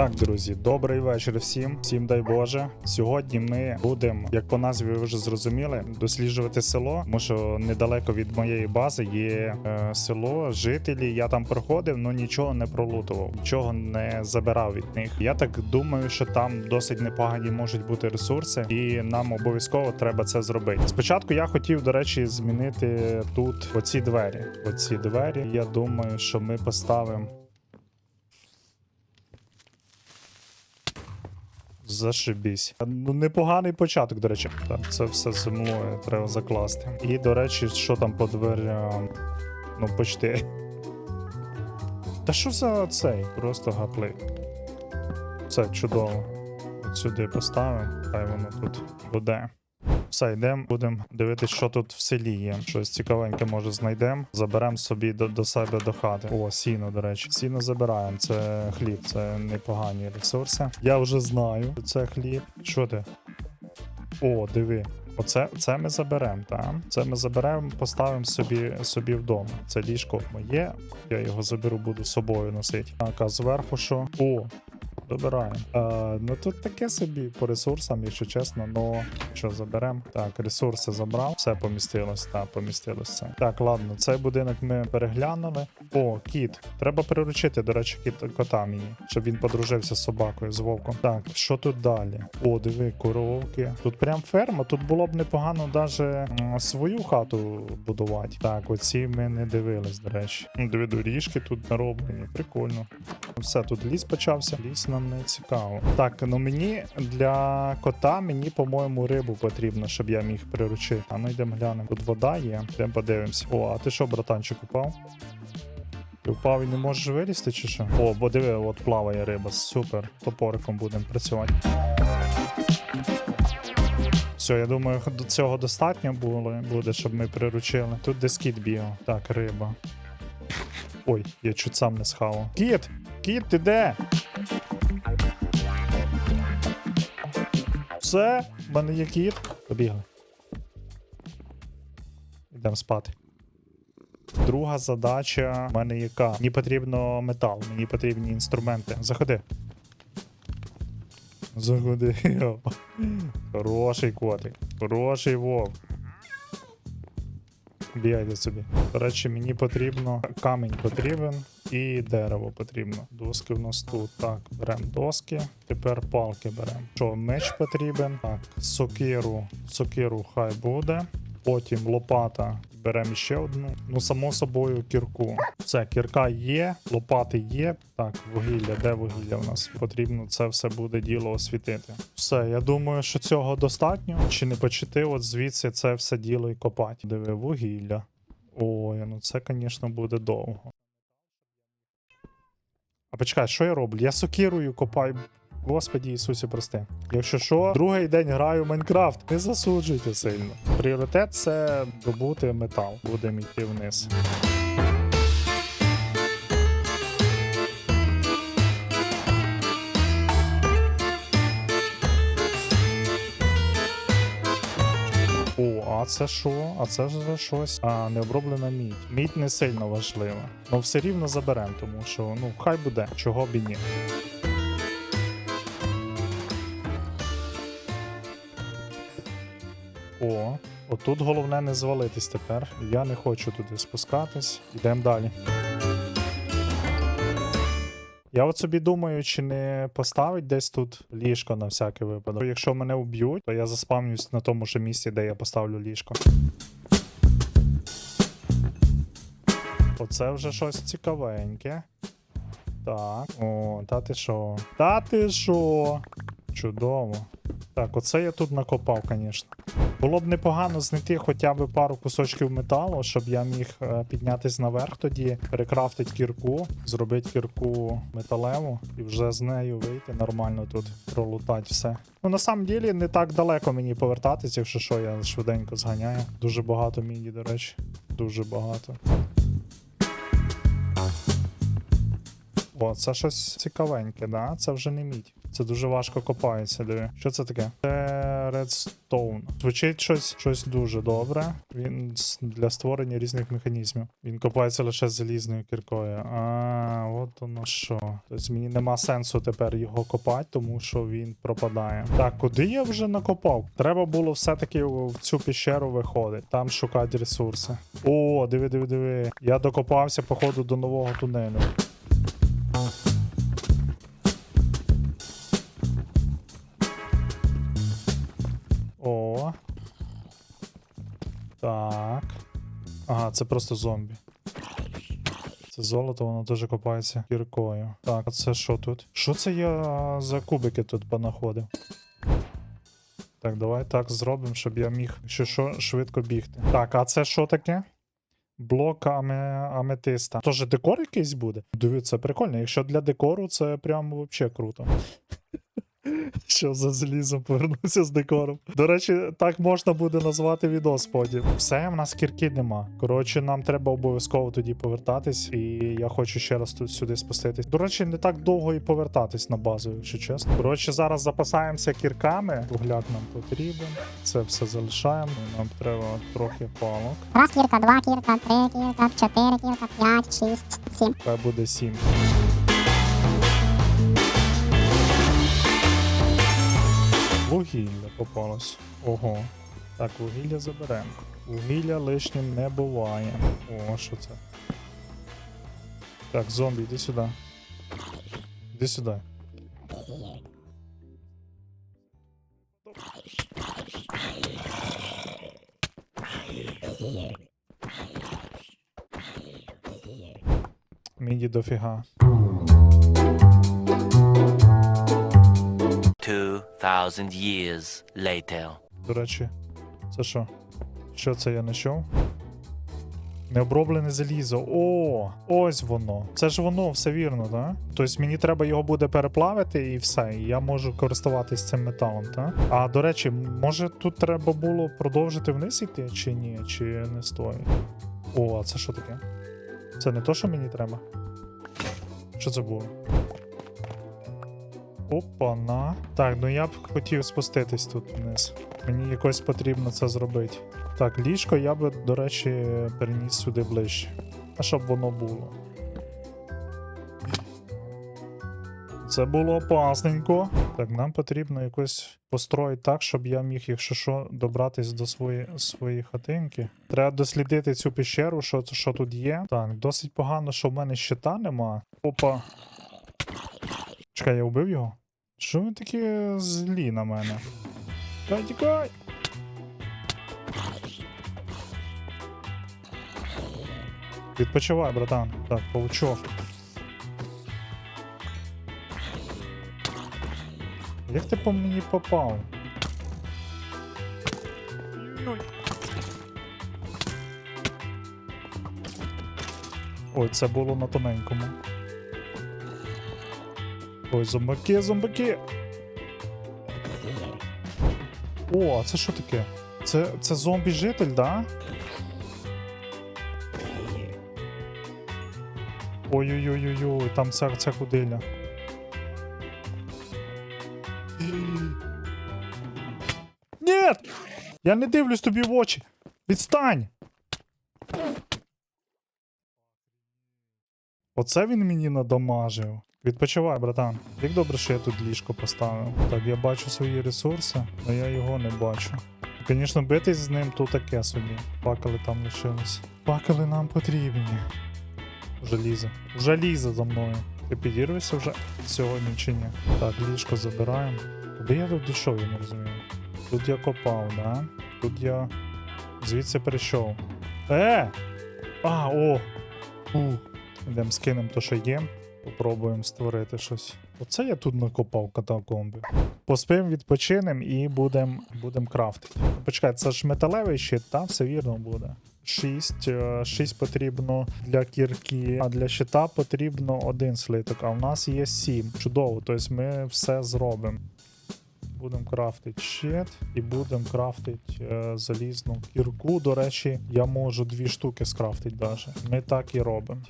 Так, друзі, добрий вечір всім. Всім дай Боже. Сьогодні ми будемо, як по назві ви вже зрозуміли, досліджувати село, тому що недалеко від моєї бази є е, село, жителі. Я там проходив, але нічого не пролутував, нічого не забирав від них. Я так думаю, що там досить непогані можуть бути ресурси, і нам обов'язково треба це зробити. Спочатку я хотів, до речі, змінити тут оці двері. Оці двері. Я думаю, що ми поставимо. Зашибісь. Ну, непоганий початок, до речі. Там це все землою треба закласти. І, до речі, що там по дверям? Ну, почти. Та що за цей? Просто гаплик. Все чудово. От сюди поставимо, хай воно тут буде. Все, йдемо, будемо дивитися, що тут в селі є. Щось цікавеньке, може, знайдемо. Заберемо собі до, до себе до хати. О, сіно, до речі. Сіно забираємо. Це хліб, це непогані ресурси. Я вже знаю, це хліб. Що ти? О, диви. Оце це ми заберемо, так? Це ми заберемо, поставимо собі собі вдома. Це ліжко моє. Я його заберу, буду собою носити. Так, а зверху що? О, Добираємо. Е, ну тут таке собі по ресурсам, якщо чесно, ну що заберемо. Так, ресурси забрав, все помістилось, так, помістилось. Так, ладно, цей будинок ми переглянули. О, кіт. Треба приручити, до речі, кіт кота мені, щоб він подружився з собакою, з вовком. Так, що тут далі? О, диви, коровки. Тут прям ферма, тут було б непогано даже свою хату будувати. Так, оці ми не дивились, до речі. Диви, доріжки тут нароблені, прикольно. Все, тут ліс почався. Ліс нам не цікаво. Так, ну мені для кота, мені, по-моєму, рибу потрібно, щоб я міг приручити. А ну йдемо глянемо. Тут вода є. Йдемо подивимось. О, а ти що, братанчик, упав? Ти впав і не можеш вилізти чи що? О, бо диви, от плаває риба. Супер. Топориком будемо працювати. Все, я думаю, до цього достатньо було, буде, щоб ми приручили. Тут де скіт бігав. Так, риба. Ой, я чуть сам не схавав. Кіт! Кіт, ти де? Все, в мене є кіт. Побігли. Йдемо спати. Друга задача в мене яка? Мені потрібно метал, мені потрібні інструменти. Заходи. Заходи. Хороший котик. Хороший вовк. Бігайте собі. До речі, мені потрібно камінь потрібен і дерево потрібно. Доски в нас тут. Так, беремо доски. Тепер палки беремо. Що, меч потрібен? Так, сокиру. Сокиру хай буде. Потім лопата. Беремо ще одну. Ну, само собою, кірку. Все, кірка є, лопати є. Так, вугілля, де вугілля у нас? Потрібно це все буде діло освітити. Все, я думаю, що цього достатньо. Чи не почати от звідси це все діло і копати. Диви, вугілля. Ой, ну це, звісно, буде довго. А почекай, що я роблю? Я сокирую копаю. Господі Ісусі, прости. Якщо що, другий день граю в Майнкрафт. Не засуджуйте сильно. Пріоритет це добути метал. Будемо йти вниз. О, а це що? А це ж за щось. А, необроблена мідь. Мідь не сильно важлива. Ну все рівно заберемо, тому що ну хай буде, чого б і ні. О, отут головне не звалитись тепер. Я не хочу туди спускатись. Йдемо далі. Я от собі думаю, чи не поставить десь тут ліжко на всякий випадок. Якщо мене вб'ють, то я заспавнюсь на тому ж місці, де я поставлю ліжко. Оце вже щось цікавеньке. Так. О, та ти що? Та ти що? Чудово. Так, оце я тут накопав, звісно. Було б непогано знайти хоча б пару кусочків металу, щоб я міг е, піднятись наверх тоді, перекрафтити кірку, зробити кірку металеву і вже з нею вийти нормально тут, пролутати все. Ну, на самом ділі, не так далеко мені повертатись, якщо що, я швиденько зганяю. Дуже багато міні, до речі. Дуже багато. О, це щось цікавеньке, да? Це вже не мідь. Це дуже важко копається, диви. Що це таке? Це Redstone. Звучить щось, щось дуже добре. Він для створення різних механізмів. Він копається лише залізною кіркою. А, от воно що. Тобто мені нема сенсу тепер його копати, тому що він пропадає. Так, куди я вже накопав? Треба було все-таки в цю піщеру виходити. Там шукати ресурси. О, диви, диви, диви. Я докопався, походу, до нового тунелю. Ага, це просто зомбі. Це золото, воно теж копається кіркою. Так, а це що тут? Що це я за кубики тут понаходив? Так, давай так зробимо, щоб я міг що, що швидко бігти. Так, а це що таке? Блок аме... аметиста. Тож декор якийсь буде? Дивіться, прикольно. Якщо для декору, це прям взагалі круто. Що за залізом повернувся з декором. До речі, так можна буде назвати відос потім. Все, в нас кірки нема. Коротше, нам треба обов'язково тоді повертатись, і я хочу ще раз тут сюди спуститись. До речі, не так довго і повертатись на базу, якщо чесно. Коротше, зараз запасаємося кірками. Вугляк нам потрібен. Це все залишаємо. Нам треба трохи палок. Раз кірка, два кірка, три кірка, чотири кірка, п'ять, шість, сім. Хай буде сім. Вугілля попалось. Ого. Так, вугілля заберемо. Вугілля лишнім не буває. О, що це? Так, зомбі, іди сюди. Іди сюди. Міді дофіга. 2,000 years later. До речі, це що? Що це я знайшов? Необроблене залізо. О, ось воно. Це ж воно, все вірно, так? Тобто мені треба його буде переплавити і все. І я можу користуватись цим металом, так? А до речі, може тут треба було продовжити вниз йти, чи ні, чи не стоїть? О, а це що таке? Це не то, що мені треба. Що це було? Опа-на. Так, ну я б хотів спуститись тут вниз. Мені якось потрібно це зробити. Так, ліжко я би, до речі, переніс сюди ближче. А щоб воно було. Це було опасненько. Так, нам потрібно якось построїти так, щоб я міг, якщо що, добратись до свої, своєї хатинки. Треба дослідити цю пещеру, що, що тут є. Так, досить погано, що в мене щита нема. Опа. Чекай, я вбив його? Що ви такі злі на мене? Тікай, тікай! Відпочивай, братан. Так, паучок. Як ти по мені попав? Ой, це було на тоненькому. Ой, зомбаки, зомбаки. О, а це що таке? Це, це зомбі-житель, да? Ой-ой-ой-ой, там ця, ця кудиля. Ні! Я не дивлюсь тобі в очі. Відстань! Оце він мені надамажив. Відпочивай, братан. Як добре, що я тут ліжко поставив. Так, я бачу свої ресурси, але я його не бачу. Звісно, битись з ним то таке собі. Факели там лишились. Факели нам потрібні. Желізо. Желізо за мною. Ти підірвешся вже сьогодні чи ні? Так, ліжко забираємо. Куди я тут дійшов, я не розумію. Тут я копав, да? Тут я звідси перейшов. Е! А, о! Фу. Йдемо скинемо то, що є. Попробуємо створити щось. Оце я тут накопав катакомби. Поспим, відпочинем і будемо будем крафтити. Почекай, це ж металевий щит, та все вірно буде. 6, 6 потрібно для кірки, а для щита потрібно один слиток, а в нас є 7. Чудово, тобто ми все зробимо. Будемо крафтити щит і будемо крафтити е, залізну кірку. До речі, я можу дві штуки скрафтити даже. Ми так і робимо.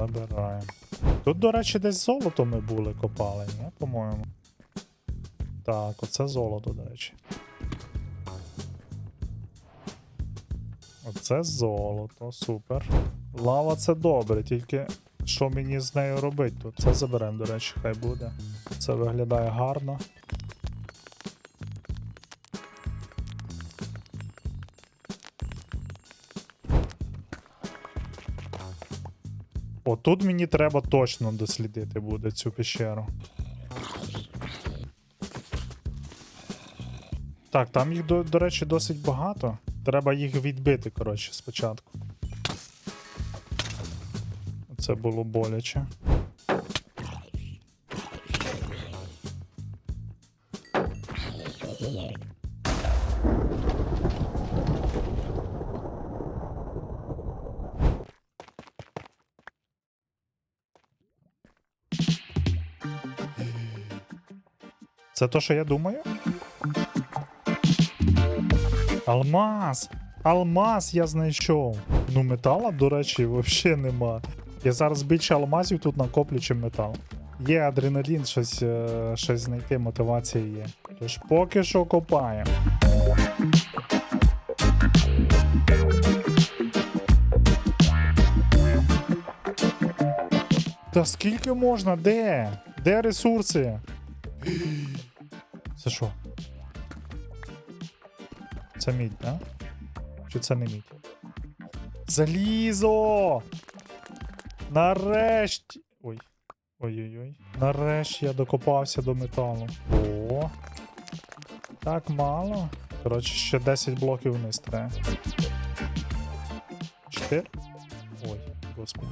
Забираємо. Тут, до речі, десь золото ми були копали, ні, по-моєму. Так, оце золото, до речі. Оце золото, супер. Лава це добре, тільки що мені з нею робити тут? Це заберемо, до речі, хай буде. Це виглядає гарно. Отут мені треба точно дослідити буде цю пещеру. Так, там їх, до, до речі, досить багато. Треба їх відбити, коротше, спочатку. Це було боляче. Це то, що я думаю? Алмаз! Алмаз я знайшов. Ну, метала, до речі, взагалі нема. Я зараз більше алмазів тут накоплю, чим метал. Є адреналін, щось, е, щось знайти, мотивація є. Тож поки що копаємо. Та скільки можна? Де? Де ресурси? Це що? Це мідь, да? Чи це не мідь? Залізо! Нарешті. Ой. Ой-ой-ой. Нарешті я докопався до металу. О. Так мало. Коротше, ще 10 блоків вниз треба. 4? Господи.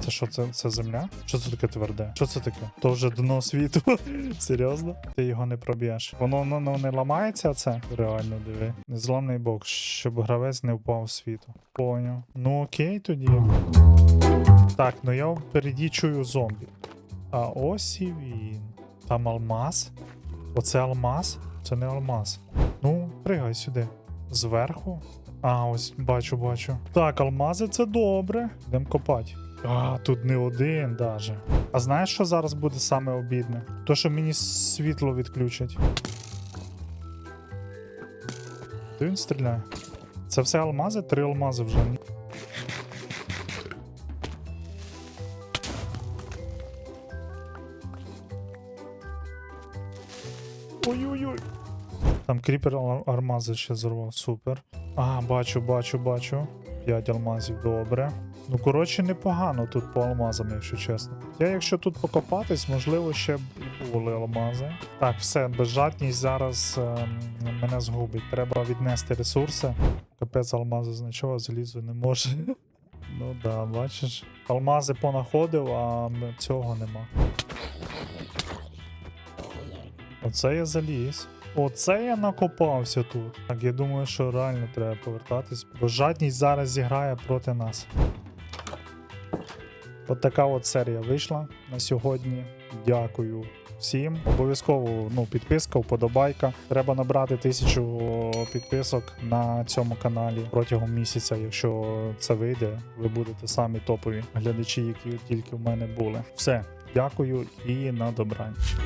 Це що, це, це земля? Що це таке тверде? Що це таке? То вже дно світу. Серйозно? Ти його не проб'єш. Воно ну, не ламається, це? Реально диви. Незламний бок, щоб гравець не впав в світу. Поняв. Ну окей тоді. Так, ну я впереді чую зомбі. А ось і він. Там алмаз. Оце алмаз? Це не алмаз. Ну, пригай сюди. Зверху. А, ось бачу, бачу. Так, алмази це добре. Йдемо копати. А, тут не один даже. А знаєш, що зараз буде саме обідне? То, що мені світло відключать. Він стріляє? Це все алмази? Три алмази вже. Ой-ой-ой. Там кріпер армази ще зірвав, супер. А, бачу, бачу, бачу. 5 алмазів, добре. Ну, коротше, непогано тут по алмазам, якщо чесно. Я, якщо тут покопатись, можливо, ще б і були алмази. Так, все, безжатність зараз ем, мене згубить. Треба віднести ресурси. Капець алмази знайшов, а залізу не може. Ну да, бачиш. Алмази понаходив, а цього нема. Оце я заліз. Оце я накопався тут. Так, я думаю, що реально треба повертатись, бо жадність зараз зіграє проти нас. От така от серія вийшла на сьогодні. Дякую всім. Обов'язково ну, підписка, вподобайка. Треба набрати тисячу підписок на цьому каналі протягом місяця. Якщо це вийде, ви будете самі топові глядачі, які тільки в мене були. Все, дякую і на добраніч.